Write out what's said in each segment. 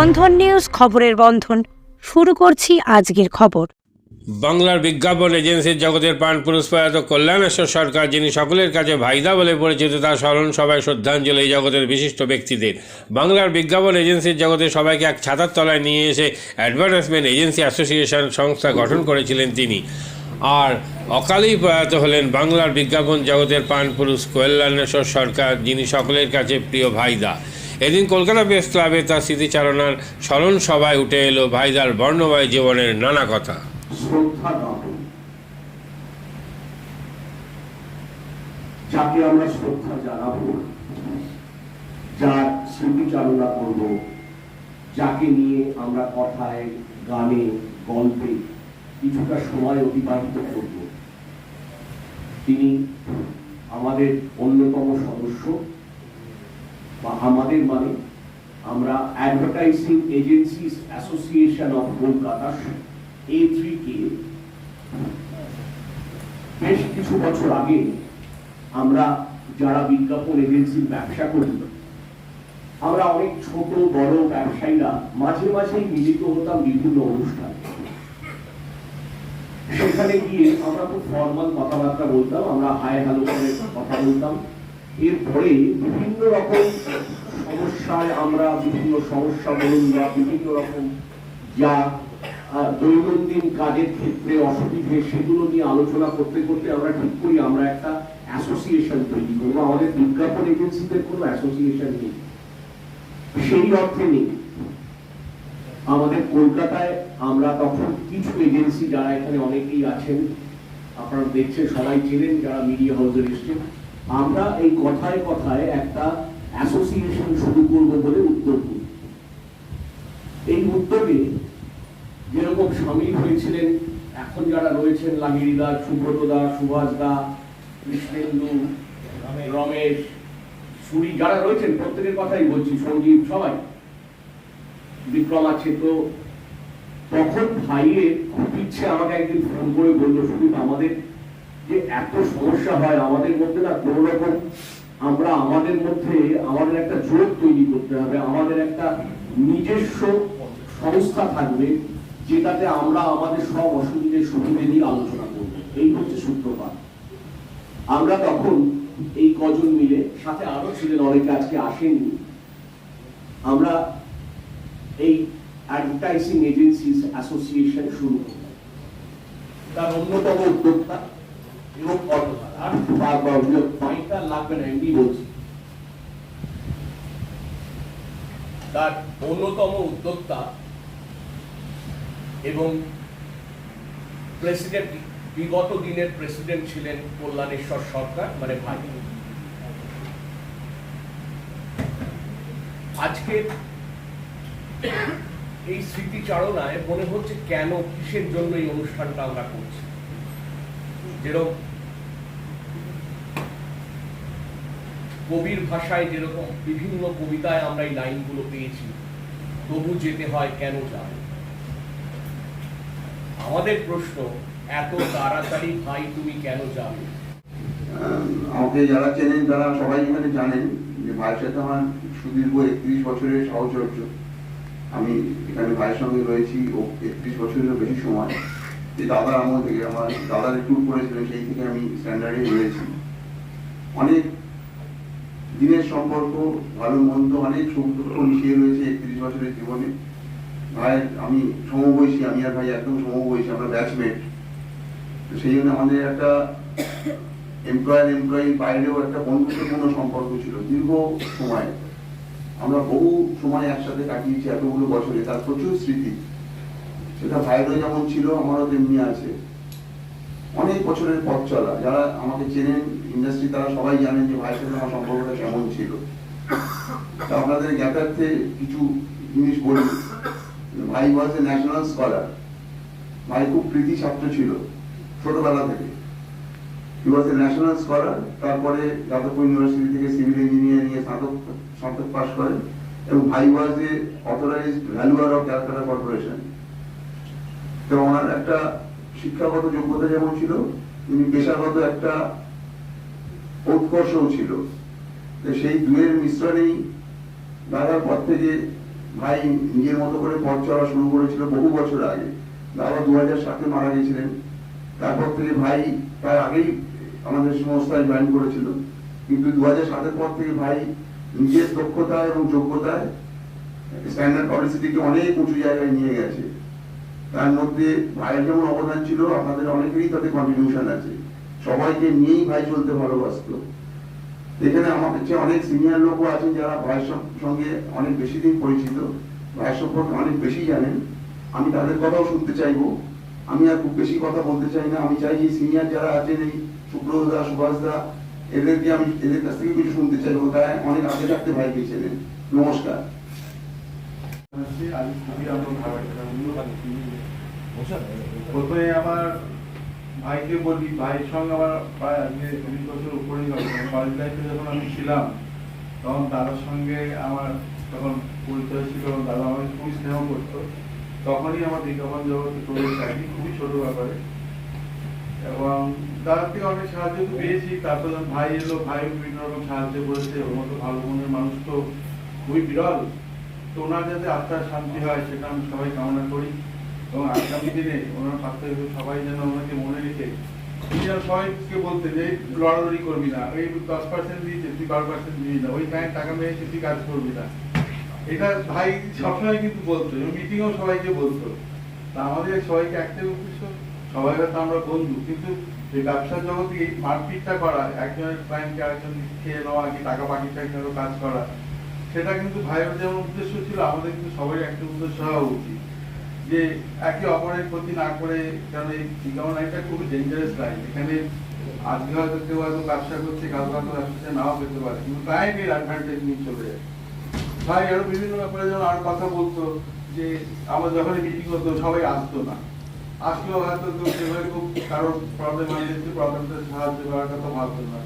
বন্ধন news খবরের বন্ধন। শুরু করছি আজকের খবর। বাংলার বিজ্ঞাপন এজেন্সির জগতের প্রাণ পুরুষ প্রয়াত কল্যাণেশ্বর সরকার, যিনি সকলের কাছে ভাইদা বলে পরিচিত, তার স্মরণ সভায় শ্রদ্ধাঞ্জলি জগতের বিশিষ্ট ব্যক্তিদের। বাংলার বিজ্ঞাপন এজেন্সির জগতে সবাইকে এক ছাতার তলায় নিয়ে এসে অ্যাডভার্টাইজমেন্ট এজেন্সি অ্যাসোসিয়েশন সংস্থা গঠন করেছিলেন তিনি। আর অকালেই প্রয়াত হলেন বাংলার বিজ্ঞাপন জগতের প্রাণ পুরুষ কল্যাণেশ্বর সরকার, যিনি সকলের কাছে প্রিয় ভাইদা। এদিন কলকাতা প্রেস ক্লাবে তার স্মৃতিচারণার স্মরণ সভায় উঠে এলো ভাইদার বর্ণময় জীবনের নানা কথা। যাকে আমরা শ্রদ্ধা জানাব, যার স্মৃতিচারণা করব, যাকে নিয়ে আমরা কথায়, গানে, গল্পে কিছুটা সময় অতিবাহিত করব। তিনি আমাদের অন্যতম সদস্য। বা আমাদের মানে আমরা advertising agencies association of Kolkata A three K বেশ কিছু বছর আগে আমরা যারা বিজ্ঞাপন এজেন্সির ব্যবসা করি, আমরা অনেক ছোট, বড় ব্যবসায়ীরা মাঝে মাঝেই মিলিত হতাম বিভিন্ন অনুষ্ঠানে। সেখানে গিয়ে আমরা খুব ফর্মাল কথাবার্তা বলতাম, আমরা হাই হ্যালো করে কথা বলতাম। এরপরে বিভিন্ন রকম সমস্যায় আমরা বিভিন্ন সমস্যা বলুন বা বিভিন্ন রকম যা দৈনন্দিন কাজের ক্ষেত্রে অসুবিধে সেগুলো নিয়ে আলোচনা করতে করতে আমরা ঠিক করি। আমরা একটা অ্যাসোসিয়েশন তৈরি করব। আমাদের বিজ্ঞাপন এজেন্সিদের কোনো অ্যাসোসিয়েশন নেই। সেই অর্থে নেই। আমাদের কলকাতায় আমরা তখন কিছু এজেন্সি যারা এখানে অনেকেই আছেন, আপনারা দেখছেন, সবাই চেনেন, যারা মিডিয়া হাউসের এসছেন আমরা এই কথায় কথায় একটা অ্যাসোসিয়েশন শুরু করব বলে উদ্যোগ নিই এই উদ্যোগে যেরকম সামিল হয়েছিলেন, এখন যারা রয়েছেন লাহিড়ি দা সুব্রত দা, সুভাষ দা, কৃষ্ণেন্দু, রমেশ, সুরি যারা রয়েছেন, প্রত্যেকের কথাই বলছি সঞ্জীব সবাই। বিক্রম আছে তো তখন ভাইয়ের খুব ইচ্ছে আমাকে একদিন ফোন করে বলল সুদীপ আমাদের যে এত সমস্যা হয় আমাদের মধ্যে না, কোনো রকম আমরা আমাদের মধ্যে আমাদের একটা জোট তৈরি করতে হবে, আমাদের একটা নিজস্ব সংস্থা থাকবে যেটাতে আমরা আমাদের সব অসুবিধে সুবিধে নিয়ে আলোচনা করব। এই হচ্ছে সূত্রপাত। আমরা তখন এই কজন মিলে, সাথে আরও ছিলেন অনেকে আজকে আসেননি, আমরা এই অ্যাডভার্টাইজিং এজেন্সিস অ্যাসোসিয়েশন শুরু করলাম। তার অন্যতম উদ্যোক্তা তার অন্যতম উদ্যোক্তা এবং প্রেসিডেন্ট বিগত দিনের প্রেসিডেন্ট ছিলেন কল্যাণেশ্বর সরকার মানে ভাই। আজকে এই স্মৃতিচারণায় মনে হচ্ছে কেন, কিসের জন্য এই অনুষ্ঠানটা আমরা করছি? যেরকম কবির ভাষায় যেরকম বিভিন্ন কবিতায় আমরা এই লাইনগুলো পেয়েছি, তবু যেতে হয় কেন যায়? আমাদের প্রশ্ন, এত তাড়াতাড়ি ভাই তুমি কেন যাবে? আমাকে যারা চেনেন তারা সবাই এখানে জানেন যে ভাইয়ের সাথে আমার সুদীর্ঘ একত্রিশ বছরের সাহচর্য। আমি এখানে ভাইয়ের সঙ্গে রয়েছি, ও একত্রিশ বছরেরও বেশি সময়। যে দাদার আমল থেকে আমার দাদার ট্যুর করেছিলেন সেই থেকে আমি স্ট্যান্ডার্ডে রয়েছি। অনেক দিনের সম্পর্ক, ভালো মন্দ, অনেক সুখ দুঃখ মিশিয়ে রয়েছে একত্রিশ বছরের জীবনে। ভাইয়ের আমি সমবয়সী, আমি আর ভাই একদম সমবয়সী, আমরা ব্যাচমেট সেই জন্য আমাদের একটা এমপ্লয়ার এমপ্লয়ির বাইরেও একটা বন্ধুত্বপূর্ণ সম্পর্ক ছিল। দীর্ঘ সময়। আমরা বহু সময় একসাথে কাটিয়েছি এতগুলো বছরে, তার প্রচুর স্মৃতি। সেটা ভাইয়েরও যেমন ছিল, আমারও তেমনি আছে। অনেক বছরের পথ চলা। যারা আমাকে চেনেন ইন্ডাস্ট্রি তারা সবাই জানেন যে ভাইয়ের সাথে আমার সম্পর্কটা কেমন ছিল। তা আপনাদের জ্ঞাতার্থে কিছু জিনিস বলি। ভাই ওয়াজ এ ন্যাশনাল স্কলার ভাই খুব প্রীতি ছাত্র ছিল, ছোটবেলা থেকে। হি ওয়াজ এ ন্যাশনাল স্কলার তারপরে যাদবপুর ইউনিভার্সিটি থেকে সিভিল ইঞ্জিনিয়ার নিয়ে স্নাতক স্নাতক পাশ করেন। এবং ভাই was a authorized valuer of Calcutta corporation তো ওনার একটা শিক্ষাগত যোগ্যতা যেমন ছিল, তিনি পেশাগত একটা উৎকর্ষও ছিল। সেই দুয়ের মিশ্রণেই দাদার পর থেকে ভাই নিজের মতো করে পথ চলা শুরু করেছিল বহু বছর আগে। দাদা দু হাজার সাতে মারা গেছিলেন। তারপর থেকে ভাই তার আগেই আমাদের সংস্থায় জয়েন করেছিল। কিন্তু দু হাজার সাতের পর থেকে ভাই নিজের দক্ষতা এবং যোগ্যতায় স্ট্যান্ডার্ড পলিসিটিকে অনেক উঁচু জায়গায় নিয়ে গেছে। তার মধ্যে ভাইয়ের যেমন অবদান ছিল, আপনাদের অনেকেরই তাতে কন্ট্রিবিউশন আছে। সবাইকে নিয়েই ভাই চলতে ভালোবাসতো। এখানে আমার কাছে অনেক সিনিয়র লোকও আছেন যারা ভাইয়ের সঙ্গে অনেক বেশি দিন পরিচিত, ভাইয়ের সম্পর্কে অনেক বেশি জানেন। আমি তাদের কথাও শুনতে চাইব। আমি আর খুব বেশি কথা বলতে চাই না। আমি চাই যে সিনিয়র যারা আছেন এই সুব্রত দা, সুভাষ দা, এদেরকে আমি এদের কাছ থেকে কিছু শুনতে চাইব। তাই অনেক আগে থাকতে ভাইকে ছিলেন নমস্কার হচ্ছে আমি খুবই আমার ভালো একটা প্রথমে আমার ভাইকে বলি ভাইয়ের সঙ্গে আমার প্রায় আজকে চল্লিশ বছর উপরেই কলেজ লাইফে যখন আমি ছিলাম তখন দাদার সঙ্গে আমার তখন পরিচয় ছিল দাদা আমাকে খুবই স্নেহ করতো। তখনই আমার বিজ্ঞাপন জগতে প্রবেশ আইনি খুবই ছোট ব্যাপারে। এবং দাদার থেকে অনেক সাহায্য পেয়েছি। তারপর ভাই এলো ভাই বিভিন্ন রকম সাহায্য করেছে। ওর মতো ভালো মনের মানুষ তো খুবই বিরল। তো ওনার যাতে আত্মার শান্তি হয়, সেটা আমি সবাই কামনা করি। এবং আগামী দিনে ওনার থেকে সবাই যেন ওনাকে মনে রেখে সবাইকে বলতে যে, লড়ালড়ি করবি না। ওই দশ পার্সেন্ট দিয়েছে, তুই বারো পার্সেন্ট দিবি না ওই টাইম টাকা মেরেছে তুই কাজ করবি না। এটা ভাই সবসময় কিন্তু বলতো, এবং মিটিংও সবাইকে বলতো। তা আমাদের সবাইকে একটাই উদ্দেশ্য সবাই হয়তো আমরা বন্ধু, কিন্তু এই ব্যবসার জগতে এই মারপিটটা করা, একজনের ক্লায়েন্টকে আরেকজন খেয়ে নেওয়া, কি টাকা একটা কাজ করা সেটা কিন্তু ভাইয়ের যেমন উদ্দেশ্য ছিল, আমাদের কিন্তু সবাই একটা উদ্দেশ্য হওয়া উচিত। যে একে অপরের ক্ষতি না করে কারণ এই বিজ্ঞাপন লাইনটা খুবই ডেঞ্জারাস লাইন এখানে আজকে হয়তো কেউ হয়তো ব্যবসা করছে কাল হয়তো ব্যবসা নাও পেতে পারে। কিন্তু ক্লায়েন্ট এর অ্যাডভান্টেজ নিয়ে চলে যায়। ভাই আরও বিভিন্ন ব্যাপারে যেমন আরও কথা বলতো, যে আমার যখন মিটিং হতো সবাই আসতো না। আসলেও হয়তো কেউ সেভাবে খুব কারোর প্রবলেম আছে যে প্রবলেমটা সাহায্য করার কথা ভাবতো না।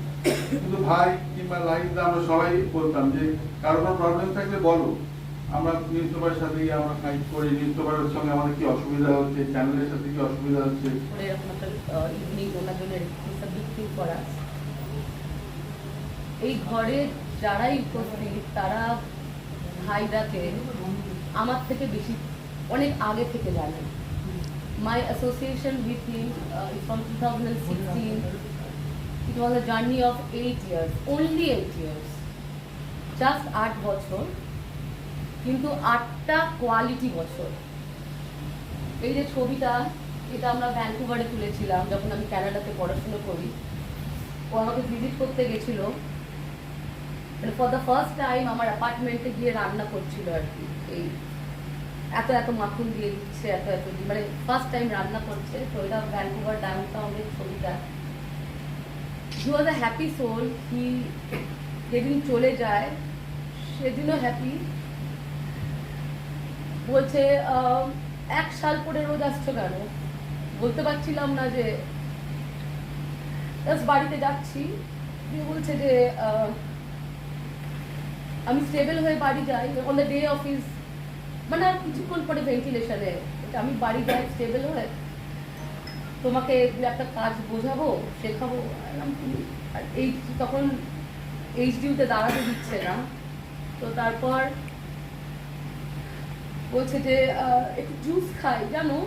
কিন্তু ভাই কিংবা লাইফে আমরা সবাই বলতাম যে, কারও কোনো প্রবলেম থাকলে বলো। আমরা নিউজ সাথে আমরা ফাইট করি নিউজ সঙ্গে আমাদের কি অসুবিধা হচ্ছে চ্যানেলের সাথে কি অসুবিধা হচ্ছে? এই ঘরে যারাই উপস্থিত, তারা ভাইরাকে আমার থেকে বেশি, অনেক আগে থেকে জানেন my association with him from two thousand sixteen it was a journey of eight years only eight years just আট বছর, কিন্তু আটটা কোয়ালিটি বছর। এই যে ছবিটা, এটা আমরা ভ্যানকুভারে তুলেছিলাম যখন আমি কানাডাতে পড়াশুনো করি। ও আমাকে ভিজিট করতে গেছিল। ফর দ্য ফার্স্ট টাইম আমার অ্যাপার্টমেন্টে গিয়ে রান্না করছিল আর কি। এই এত এত মাখন দিয়ে দিচ্ছে, এত এত মানে ফার্স্ট টাইম রান্না করছে। তো এটা ভ্যানকুভার ডাউন টাউনের ছবিটা। হি ওয়াজ আ হ্যাপি সোল হি যেদিন চলে যায় সেদিনও হ্যাপি বলছে এক সাল পরে রোজ আসছো কেন? বলতে পারছিলাম না যে বাড়িতে যাচ্ছি। বলছে যে আমি স্টেবল হয়ে বাড়ি যাই। অন দ্য ডে অফিস মানে আর কিছুক্ষণ পরে ভেন্টিলেশনে আমি বাড়ি যাই স্টেবল হয়ে। তোমাকে একটা কাজ বোঝাবো, শেখাবো, আর এই তখন এইচডিউতে দাঁড়াতে দিচ্ছে না। তো তারপর বলছে যে একটু জুস খাই, জানো?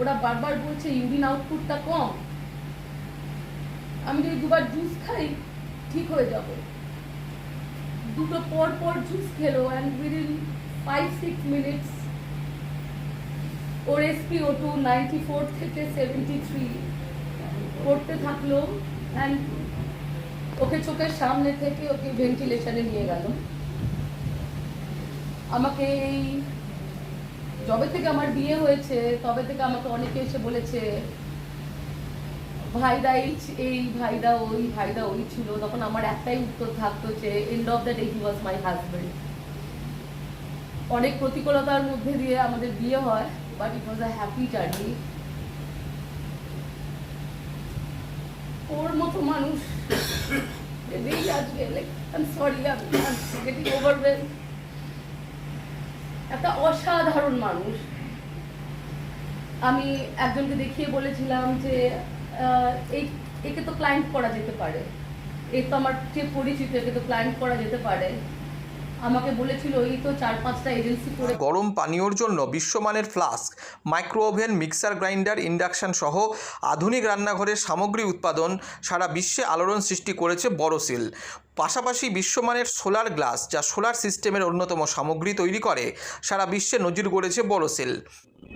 ওরা বারবার বলছে ইউরিন আউটপুটটা কম। আমি যদি দুবার জুস খাই, ঠিক হয়ে যাব। দুটো পর পর জুস খেলো and within five six minutes or SP O two ninety four থেকে সেভেন্টি থ্রি করতে থাকল অ্যান্ড ওকে চোখের সামনে থেকে ওকে ভেন্টিলেশনে নিয়ে গেল। আমাকে এই যবে থেকে আমার বিয়ে হয়েছে, তবে থেকে আমাকে অনেকে এসে বলেছে ভাইদা এই এই ভাইদা ওই ভাইদা ওই ছিল। তখন আমার একটাই উত্তর থাকতো যে end of the day he was my husband অনেক প্রতিকূলতার মধ্যে দিয়ে আমাদের বিয়ে হয়। But it was a happy journey ওর মতো মানুষ। ভেবেই আজকে I sorry I getting overwhelm একটা অসাধারণ মানুষ। আমি একজনকে দেখিয়ে বলেছিলাম যে এই, একে তো ক্লায়েন্ট করা যেতে পারে। এ তো আমার যে পরিচিত, একে তো ক্লায়েন্ট করা যেতে পারে। আমাকে বলেছিল, এই তো চার পাঁচটা এজেন্সি করে গরম পানীয়র জন্য বিশ্বমানের flask micro oven mixer grinder induction সহ আধুনিক রান্নাঘরের সামগ্রী উৎপাদন সারা বিশ্বে আলোড়ন সৃষ্টি করেছে বড়সিল পাশাপাশি বিশ্বমানের সোলার গ্লাস, যা সোলার সিস্টেমের অন্যতম সামগ্রী তৈরি করে, সারা বিশ্বে নজির গড়েছে বড়সিল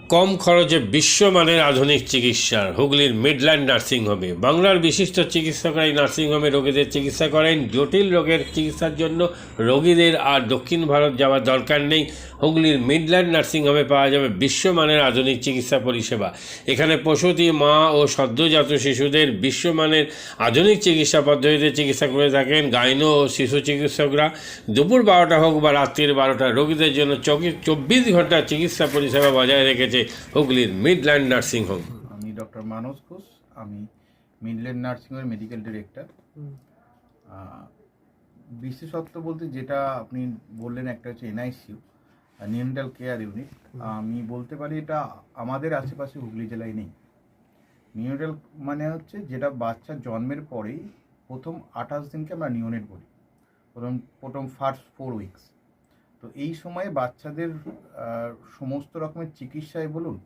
কম খরচে বিশ্বমানের আধুনিক চিকিৎসার হুগলির মিডল্যান্ড নার্সিংহোমে। বাংলার বিশিষ্ট চিকিৎসকরা এই নার্সিংহোমে রোগীদের চিকিৎসা করেন। জটিল রোগের চিকিৎসার জন্য রোগীদের আর দক্ষিণ ভারত যাওয়ার দরকার নেই। হুগলির মিডল্যান্ড নার্সিংহোমে পাওয়া যাবে বিশ্বমানের আধুনিক চিকিৎসা পরিষেবা। এখানে প্রসূতি, মা ও সদ্যজাত শিশুদের বিশ্বমানের আধুনিক চিকিৎসা পদ্ধতিতে চিকিৎসা করে থাকেন। গাইনো ও শিশু চিকিৎসকরা দুপুর বারোটা হোক বা রাত্রির বারোটা রোগীদের জন্য চব্বিশ ঘণ্টা চিকিৎসা পরিষেবা বজায় রেখেছে হুগলির মিডল্যান্ড নার্সিংহোম। আমি ডক্টর মানস ঘোষ আমি মিডল্যান্ড নার্সিংয়ের মেডিকেল ডিরেক্টর। বিশেষত্ব বলতে যেটা আপনি বললেন একটা হচ্ছে এনআইসিউ নিউন্ডাল কেয়ার ইউনিট। আমি বলতে পারি এটা আমাদের আশেপাশে হুগলি জেলায় নেই। নিউনেটাল মানে হচ্ছে যেটা বাচ্চা জন্মের পরেই প্রথম আঠাশ দিনকে আমরা নিউনেট বলি। প্রথম প্রথম ফার্স্ট ফোর উইকস তো এই সময়ে বাচ্চাদের সমস্ত রকমের চিকিৎসায় বলুন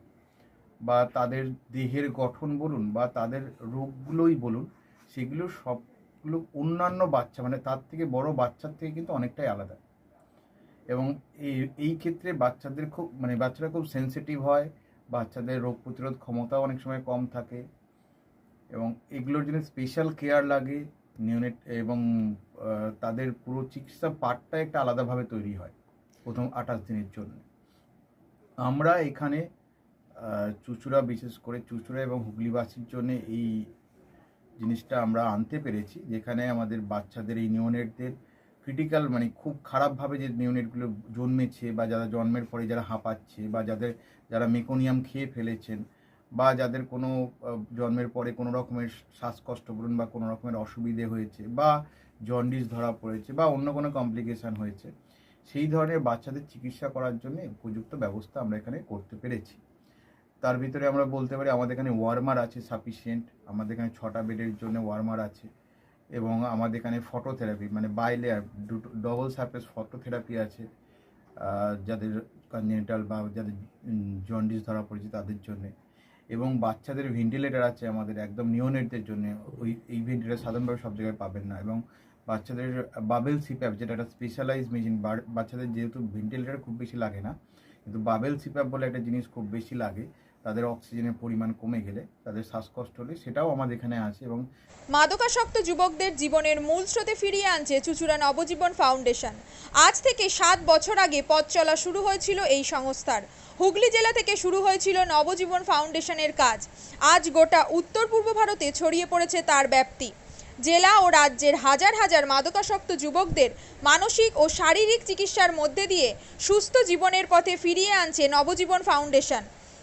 বা তাদের দেহের গঠন বলুন বা তাদের রোগগুলোই বলুন, সেগুলো সবগুলো অন্যান্য বাচ্চা মানে তার থেকে বড় বাচ্চার থেকে কিন্তু অনেকটাই আলাদা। এবং এই এই ক্ষেত্রে বাচ্চাদের খুব মানে বাচ্চারা খুব সেনসিটিভ হয়, বাচ্চাদের রোগ প্রতিরোধ ক্ষমতাও অনেক সময় কম থাকে। এবং এগুলোর জন্য স্পেশাল কেয়ার লাগে নিউনেট এবং তাদের পুরো চিকিৎসা পার্টটা একটা আলাদাভাবে তৈরি হয় প্রথম আঠাশ দিনের জন্য। আমরা এখানে চুচুড়া বিশেষ করে চুচুড়া এবং হুগলিবাসীর জন্য এই জিনিসটা আমরা আনতে পেরেছি, যেখানে আমাদের বাচ্চাদের এই নিউনেটদের ক্রিটিক্যাল মানে খুব খারাপভাবে যে নিউনেটগুলো জন্মেছে বা যারা জন্মের পরে যারা হাঁপাচ্ছে বা যাদের, যারা মেকোনিয়াম খেয়ে ফেলেছেন বা যাদের কোনো জন্মের পরে কোনো রকমের শ্বাসকষ্ট বলুন বা কোনো রকমের অসুবিধে হয়েছে বা জন্ডিস ধরা পড়েছে বা অন্য কোনো কমপ্লিকেশান হয়েছে, সেই ধরনের বাচ্চাদের চিকিৎসা করার জন্য উপযুক্ত ব্যবস্থা আমরা এখানে করতে পেরেছি। তার ভিতরে আমরা বলতে পারি আমাদের এখানে ওয়ার্মার আছে সাফিসিয়েন্ট আমাদের এখানে ছটা বেডের জন্য ওয়ার্মার আছে এবং আমাদের এখানে ফটোথেরাপি মানে বাই লেয়ার দুটো ডবল সারফেস ফটোথেরাপি আছে যাদের কনজেনিটাল বা যাদের জন্ডিস ধরা পড়েছে তাদের জন্য। এবং বাচ্চাদের ভেন্টিলেটার আছে আমাদের একদম নিওনেটদের জন্য, ওই, এই ভেন্টিলেটার সাধারণভাবে সব জায়গায় পাবেন না এবং বাচ্চাদের বাবেল সিপ্যাপ যেটা একটা স্পেশালাইজ মেশিন বাচ্চাদের যেহেতু ভেন্টিলেটার খুব বেশি লাগে না, কিন্তু বাবেল সিপ্যাপ বলে একটা জিনিস খুব বেশি লাগে তাদের অক্সিজেনের পরিমাণ কমে গেলে তাদের শ্বাসকষ্ট হলে সেটাও আমাদের এখানে আছে এবং মাদকাসক্ত যুবকদের জীবনের মূল স্রোতে ফিরিয়ে আনছে চুচুড়া নবজীবন ফাউন্ডেশন। আজ থেকে সাত বছর আগে পথ চলা শুরু হয়েছিল এই সংস্থার। হুগলি জেলা থেকে শুরু হয়েছিল নবজীবন ফাউন্ডেশনের কাজ। আজ গোটা উত্তর পূর্ব ভারতে ছড়িয়ে পড়েছে তার ব্যাপ্তি। জেলা ও রাজ্যের হাজার হাজার মাদকাসক্ত যুবকদের মানসিক ও শারীরিক চিকিৎসার মধ্যে দিয়ে সুস্থ জীবনের পথে ফিরিয়ে আনছে নবজীবন ফাউন্ডেশন।